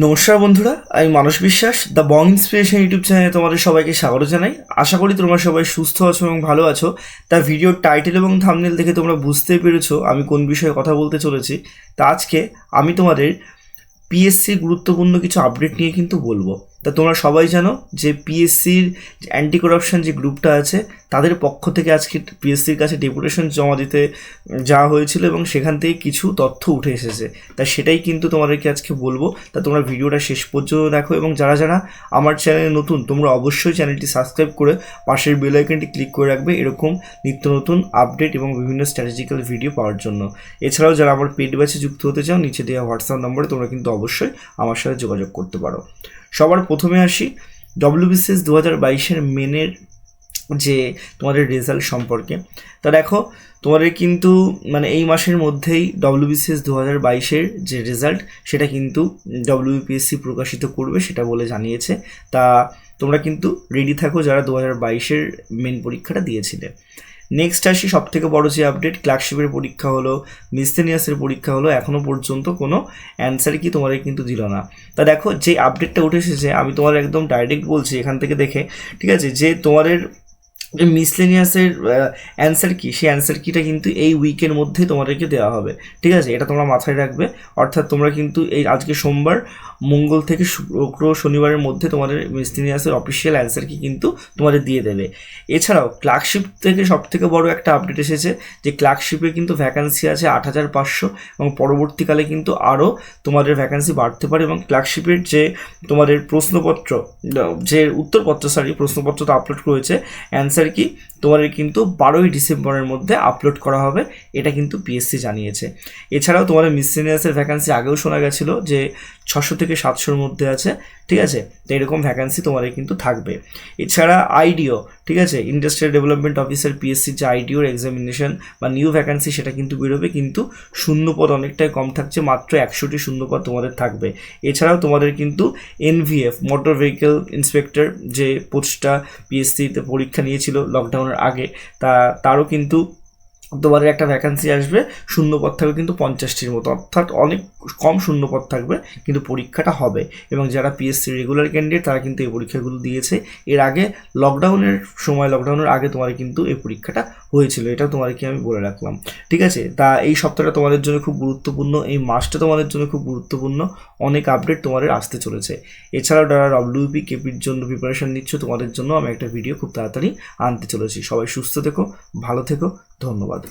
নমস্কার বন্ধুরা, আমি মানস বিশ্বাস দ্য বং ইন্সপিরেশন ইউটিউব চ্যানেলে তোমাদের সবাইকে স্বাগত জানাই। আশা করি তোমরা সবাই সুস্থ আছো এবং ভালো আছো। তা ভিডিওর টাইটেল এবং থামনেল দেখে তোমরা বুঝতে পেরেছ আমি কোন বিষয়ে কথা বলতে চলেছি। তা আজকে আমি তোমাদের পিএসসির গুরুত্বপূর্ণ কিছু আপডেট নিয়ে কিন্তু বলব। তা তোমরা সবাই জানো যে পিএসসির অ্যান্টি করাপশন যে গ্রুপটা আছে, তাদের পক্ষ থেকে আজকে পিএসসির কাছে ডেপুটেশন জমা দিতে যাওয়া হয়েছিল এবং সেখান থেকে কিছু তথ্য উঠে এসেছে। তা সেটাই কিন্তু তোমাদেরকে আজকে বলব। তা তোমরা ভিডিওটা শেষ পর্যন্ত দেখো এবং যারা যারা আমার চ্যানেলে নতুন, তোমরা অবশ্যই চ্যানেলটি সাবস্ক্রাইব করে পাশের বেল আইকনটি ক্লিক করে রাখবে এরকম নিত্য নতুন আপডেট এবং বিভিন্ন স্ট্র্যাটেজিক্যাল ভিডিও পাওয়ার জন্য। এছাড়াও যারা আমার পেড ব্যাচে যুক্ত হতে চাও, নিচে দেওয়া হোয়াটসঅ্যাপ নম্বরে তোমরা কিন্তু অবশ্যই আমার সাথে যোগাযোগ করতে পারো। সবার প্রথমে আসি। ডব্লিউবিসিএস দু হাজার বাইশের মেনের যে তোমাদের রেজাল্ট সম্পর্কে। তা দেখো, তোমাদের কিন্তু মানে এই মাসের মধ্যেই ডব্লিউবিসিএস দু হাজার বাইশের যে রেজাল্ট সেটা কিন্তু ডব্লিউপিএসসি প্রকাশিত করবে সেটা বলে জানিয়েছে। তা তোমরা কিন্তু রেডি থাকো যারা দু হাজার বাইশের মেন পরীক্ষাটা দিয়েছিলে। নেক্সট আসি সব থেকে বড়ো যে আপডেট ক্লার্কশিপের পরীক্ষা হলো মিস্তেনিয়াসের পরীক্ষা হলো এখনও পর্যন্ত কোনো অ্যান্সার কি তোমাদের কিন্তু দিল না। তা দেখো, যে আপডেটটা উঠে এসেছে আমি তোমার একদম ডাইরেক্ট বলছি এখান থেকে দেখে, ঠিক আছে? যে তোমাদের মিসলেনিয়াসের অ্যান্সার কি? সেই অ্যান্সার কিটা কিন্তু এই উইকের মধ্যে তোমাদেরকে দেওয়া হবে। ঠিক আছে? এটা তোমরা মাথায় রাখবে। অর্থাৎ তোমরা কিন্তু এই আজকে সোমবার, মঙ্গল থেকে শুক্র, শনিবারের মধ্যে তোমাদের মিসলেনিয়াসের অফিসিয়াল অ্যান্সার কি কিন্তু তোমাদের দিয়ে দেবে। এছাড়াও ক্লার্কশিপ থেকে সব থেকে বড় একটা আপডেট এসেছে যে ক্লার্কশিপে কিন্তু ভ্যাকান্সি আছে আট হাজার পাঁচশো এবং পরবর্তীকালে কিন্তু আরও তোমাদের ভ্যাকান্সি বাড়তে পারে এবং ক্লার্কশিপের যে তোমাদের প্রশ্নপত্র, যে উত্তরপত্র সরি প্রশ্নপত্র তো আপলোড করেছে অ্যান্সার কি, তোমাদের কিন্তু বারোই ডিসেম্বরের মধ্যে আপলোড করা হবে, এটা কিন্তু পিএসসি জানিয়েছে। এছাড়াও তোমাদের মিসলিনিয়াসের ভ্যাকান্সি আগেও শোনা গেছিল যে ছশো থেকে সাতশোর মধ্যে আছে ঠিক আছে? তো এরকম ভ্যাকান্সি তোমাদের কিন্তু থাকবে। এছাড়া আইডিও ঠিক আছে? ইন্ডাস্ট্রিয়াল ডেভেলপমেন্ট অফিসার পিএসসির যে আইডিওর এক্সামিনেশন বা নিউ ভ্যাকান্সি সেটা কিন্তু বেরোবে, কিন্তু শূন্যপদ অনেকটাই কম থাকছে, মাত্র একশোটি শূন্যপদ তোমাদের থাকবে। এছাড়াও তোমাদের কিন্তু এনভিএফ মোটর ভেহিকেল ইন্সপেক্টর যে পোস্টটা পিএসসিতে পরীক্ষা নিয়েছিল লকডাউনের আগে, তা, তারও কিন্তু তোমাদের একটা ভ্যাকান্সি আসবে, শূন্যপদ থাকবে কিন্তু পঞ্চাশটির মতো। অর্থাৎ অনেক কম শূন্য শূন্যপদ থাকবে, কিন্তু পরীক্ষাটা হবে। এবং যারা পিএসসি রেগুলার ক্যান্ডিডেট তারা কিন্তু এই পরীক্ষাগুলো দিয়েছে। এর আগে লকডাউনের সময় লকডাউনের আগে তোমার কিন্তু এই পরীক্ষাটা হয়েছিল। এটাও তোমাদেরকে আমি বলে রাখলাম। ঠিক আছে? তা এই সপ্তাহটা তোমাদের জন্য খুব গুরুত্বপূর্ণ, এই মাসটা তোমাদের জন্য খুব গুরুত্বপূর্ণ। অনেক আপডেট তোমাদের আসতে চলেছে। এছাড়াও যারা ডব্লিউপি কেপির জন্য প্রিপারেশন নিচ্ছ, তোমাদের জন্য আমি একটা ভিডিও খুব তাড়াতাড়ি আনতে চলেছি। সবাই সুস্থ থেকো, ভালো থেকো, ধন্যবাদ।